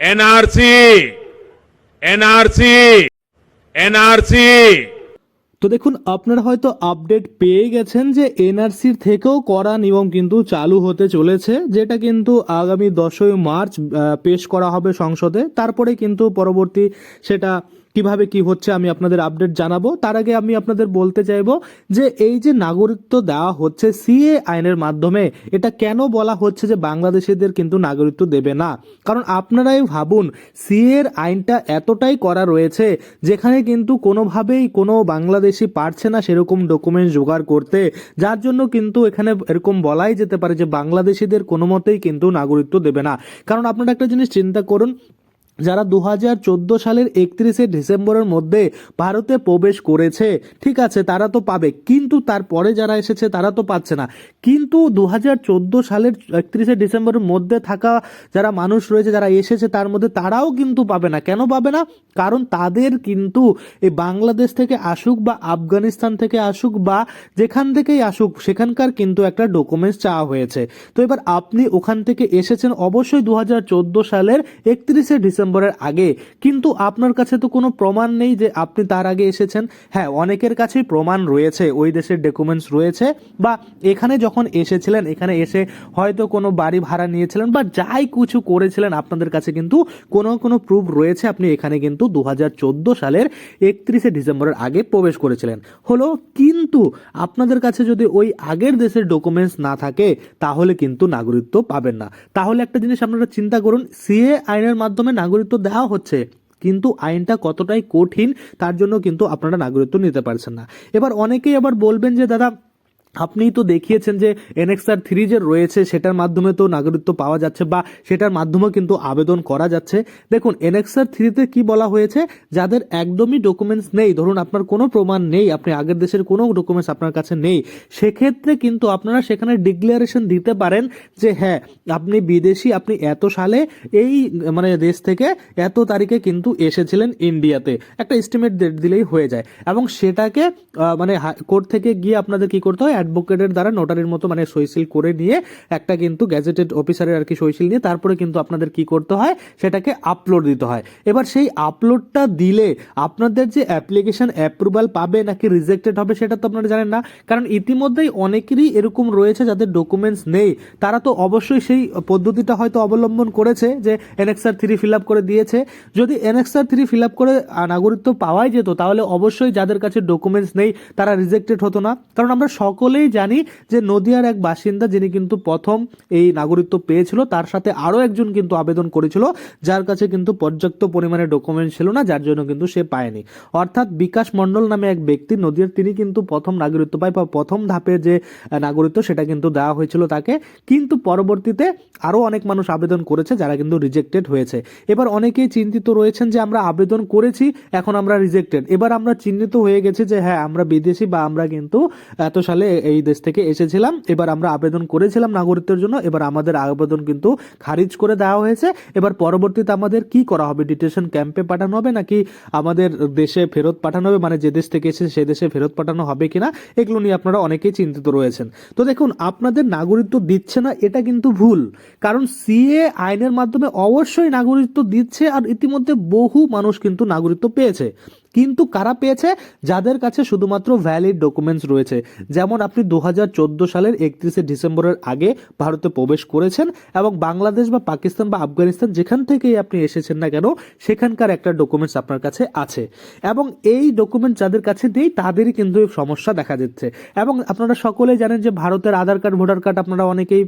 NRC NRC NRC তো দেখুন, আপনারা হয়তো আপডেট পেয়ে গেছেন যে এনআরসির থেকেও কড়া নিয়ম কিন্তু চালু হতে চলেছে, যেটা কিন্তু আগামী দশই মার্চ পেশ করা হবে সংসদে। তারপরে কিন্তু পরবর্তী সেটা কীভাবে কি হচ্ছে আমি আপনাদের আপডেট জানাব। তার আগে আমি আপনাদের বলতে চাইব যে এই যে নাগরিকত্ব দেওয়া হচ্ছে সিএ আইনের মাধ্যমে, এটা কেন বলা হচ্ছে যে বাংলাদেশিদের কিন্তু নাগরিকত্ব দেবে না? কারণ আপনারাই ভাবুন, সিএ এর আইনটা এতটাই করা রয়েছে যেখানে কিন্তু কোনোভাবেই কোনো বাংলাদেশি পারছে না সেরকম ডকুমেন্ট জোগাড় করতে। যার জন্য কিন্তু এখানে এরকম বলাই যেতে পারে যে বাংলাদেশিদের কোনো মতেই কিন্তু নাগরিকত্ব দেবে না। কারণ আপনারা একটা জিনিস চিন্তা করুন যারা দু হাজার চোদ্দ সালের একত্রিশে ডিসেম্বরের মধ্যে ভারতে প্রবেশ করেছে, ঠিক আছে, তারা তো পাবে। কিন্তু তারপরে যারা এসেছে, তারা তো পাচ্ছে না। কিন্তু দু হাজার চোদ্দ সালের একত্রিশে ডিসেম্বরের মধ্যে থাকা যারা মানুষ রয়েছে, যারা এসেছে তার মধ্যে তারাও কিন্তু পাবে না। কেন পাবে না? কারণ তাদের কিন্তু এই বাংলাদেশ থেকে আসুক বা আফগানিস্তান থেকে আসুক বা যেখান থেকেই আসুক, সেখানকার কিন্তু একটা ডকুমেন্টস চাওয়া হয়েছে। তো এবার আপনি ওখান থেকে এসেছেন, অবশ্যই দু হাজার চোদ্দ সালের একত্রিশে ডিসেম্বরের আগে। কিন্তু আপনার কাছে তো কোনো প্রমাণ নেই যে আপনি তার আগে এসেছেন। হ্যাঁ অনেকের কাছেই প্রমাণ রয়েছে, ওই দেশের ডকুমেন্টস রয়েছে। বা এখানে যখন এসেছিলেন, এখানে এসে হয়তো কোনো বাড়ি ভাড়া নিয়েছিলেন বা যাই কিছু করেছিলেন, আপনাদের কাছে কিন্তু কোনো কোনো প্রুফ রয়েছে। আপনি এখানে কিন্তু দু হাজার চোদ্দ সালের একত্রিশে ডিসেম্বরের আগে প্রবেশ করেছিলেন। হলো, কিন্তু আপনাদের কাছে যদি ওই আগের দেশের ডকুমেন্টস না থাকে, তাহলে কিন্তু নাগরিকত্ব পাবেন না। তাহলে একটা জিনিস আপনারা চিন্তা করুন সিএ আইনের মাধ্যমে নাগরিকত্ব দেওয়া হচ্ছে, কিন্তু আইনটা কতটাই কঠিন তার জন্য কিন্তু আপনারা নাগরিকত্ব নিতে পারছেন না। এবার অনেকেই আবার বলবেন যে, দাদা আপনিই তো দেখিয়েছেন যে এনএক্সআর থ্রি যে রয়েছে, সেটার মাধ্যমে তো নাগরিকত্ব পাওয়া যাচ্ছে বা সেটার মাধ্যমে কিন্তু আবেদন করা যাচ্ছে। দেখুন, এনএক্সআর থ্রিতে কি বলা হয়েছে? যাদের একদমই ডকুমেন্টস নেই, ধরুন আপনার কোনো প্রমাণ নেই, আপনি আগের দেশের কোনো ডকুমেন্টস আপনার কাছে নেই, সেক্ষেত্রে কিন্তু আপনারা সেখানে ডিক্লারেশন দিতে পারেন যে হ্যাঁ আপনি বিদেশি, আপনি এত সালে এই মানে দেশ থেকে এত তারিখে কিন্তু এসেছিলেন ইন্ডিয়াতে। একটা এস্টিমেট দিলেই হয়ে যায়। এবং সেটাকে মানে কোর্ট থেকে গিয়ে আপনাদের কি করতে হয়? অ্যাডভোকেটের দ্বারা নোটারির মতো মানে সইসিল করে নিয়ে একটা কিন্তু গ্যাজেটেড অফিসারের আর কি সইসিল নিয়ে তারপরে কিন্তু আপনাদের কি করতে হয়? সেটাকে আপলোড দিতে হয়। এবার সেই আপলোডটা দিলে আপনাদের যে অ্যাপ্লিকেশন অ্যাপ্রুভাল পাবে নাকি রিজেক্টেড হবে সেটা তো আপনারা জানেন না। কারণ ইতিমধ্যেই অনেকেরই এরকম রয়েছে যাদের ডকুমেন্টস নেই। তারা তো অবশ্যই সেই পদ্ধতিটা হয়তো অবলম্বন করেছে যে এনএক্সআর থ্রি ফিল আপ করে দিয়েছে। যদি এনএক্সআর থ্রি ফিল আপ করে নাগরিকত্ব পাওয়াই যেত, তাহলে অবশ্যই যাদের কাছে ডকুমেন্টস নেই, তারা রিজেক্টেড হতো না। কারণ আমরা সকলেই জানি যে নদিয়ার এক বাসিন্দা যিনি কিন্তু প্রথম এই নাগরিকত্ব পেয়েছিল, তার সাথে আরও একজন কিন্তু আবেদন করেছিল, যার কাছে কিন্তু পর্যাপ্ত পরিমাণে ডকুমেন্ট ছিল না, যার জন্য কিন্তু সে পায়নি। অর্থাৎ বিকাশ মণ্ডল নামে এক ব্যক্তি, নদিয়ার তিনি কিন্তু প্রথম নাগরিকত্ব পায় বা প্রথম ধাপের যে নাগরিকত্ব সেটা কিন্তু দেওয়া হয়েছিল তাকে। কিন্তু পরবর্তীতে আরও অনেক মানুষ আবেদন করেছে, যারা কিন্তু রিজেক্টেড হয়েছে। এবার অনেকেই চিন্তিত রয়েছেন যে আমরা আবেদন করেছি, এখন আমরা রিজেক্টেড এবার আমরা চিহ্নিত হয়ে গেছি যে হ্যাঁ আমরা বিদেশি বা আমরা কিন্তু এত সালে এই দেশ থেকে এসেছিলাম। এবার আমরা আবেদন করেছিলাম নাগরিকত্বের জন্য। এবার আমাদের আবেদন কিন্তু খারিজ করে দেওয়া হয়েছে। এবার পরবর্তীতে আমাদের কি করা হবে? ডিটেনশন ক্যাম্পে পাঠানো হবে নাকি আমাদের দেশে ফেরত পাঠানো হবে? মানে যে দেশ থেকে এসেছে, সে দেশে ফেরত পাঠানো হবে কিনা? এগুলো নিয়ে আপনারা অনেকেই চিন্তিত রয়েছেন। তো দেখুন, আপনাদের নাগরিকত্ব দিচ্ছে না, এটা কিন্তু ভুল। কারণ সিএ আইনের মাধ্যমে অবশ্যই নাগরিকত্ব দিচ্ছে আর ইতিমধ্যে বহু মানুষ কিন্তু নাগরিকত্ব পেয়েছে। কিন্তু কারা পেয়েছে? যাদের কাছে শুধুমাত্র ভ্যালিড ডকুমেন্টস রয়েছে। যেমন আপনি দু হাজার চোদ্দ সালের একত্রিশে ডিসেম্বরের আগে ভারতে প্রবেশ করেছেন এবং বাংলাদেশ বা পাকিস্তান বা আফগানিস্তান যেখান থেকেই আপনি এসেছেন না কেন, সেখানকার একটা ডকুমেন্টস আপনার কাছে আছে। এবং এই ডকুমেন্ট যাদের কাছে নেই, তাদেরই কিন্তু সমস্যা দেখা যাচ্ছে এবং আপনারা সকলেই জানেন যে ভারতের আধার কার্ড ভোটার কার্ড আপনারা অনেকেই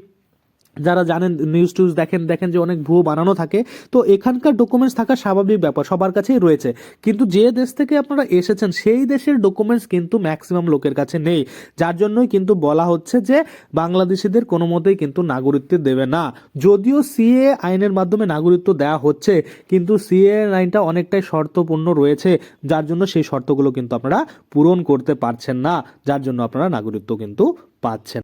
যারা জানেন নিউজ টিউজ দেখেন দেখেন যে অনেক ভুয়ো বানানো থাকে, তো এখানকার ডকুমেন্টস থাকা স্বাভাবিক ব্যাপার, সবার কাছেই রয়েছে। কিন্তু যে দেশ থেকে আপনারা এসেছেন, সেই দেশের ডকুমেন্টস কিন্তু ম্যাক্সিমাম লোকের কাছে নেই। যার জন্যই কিন্তু বলা হচ্ছে যে, বাংলাদেশিদের কোনো মতেই কিন্তু নাগরিকত্ব দেবে না। যদিও সিএ আইনের মাধ্যমে নাগরিকত্ব দেওয়া হচ্ছে, কিন্তু সিএ আইনটা অনেকটাই শর্তপূর্ণ রয়েছে। যার জন্য সেই শর্তগুলো কিন্তু আপনারা পূরণ করতে পারছেন না। যার জন্য আপনারা নাগরিকত্ব কিন্তু পাচ্ছেন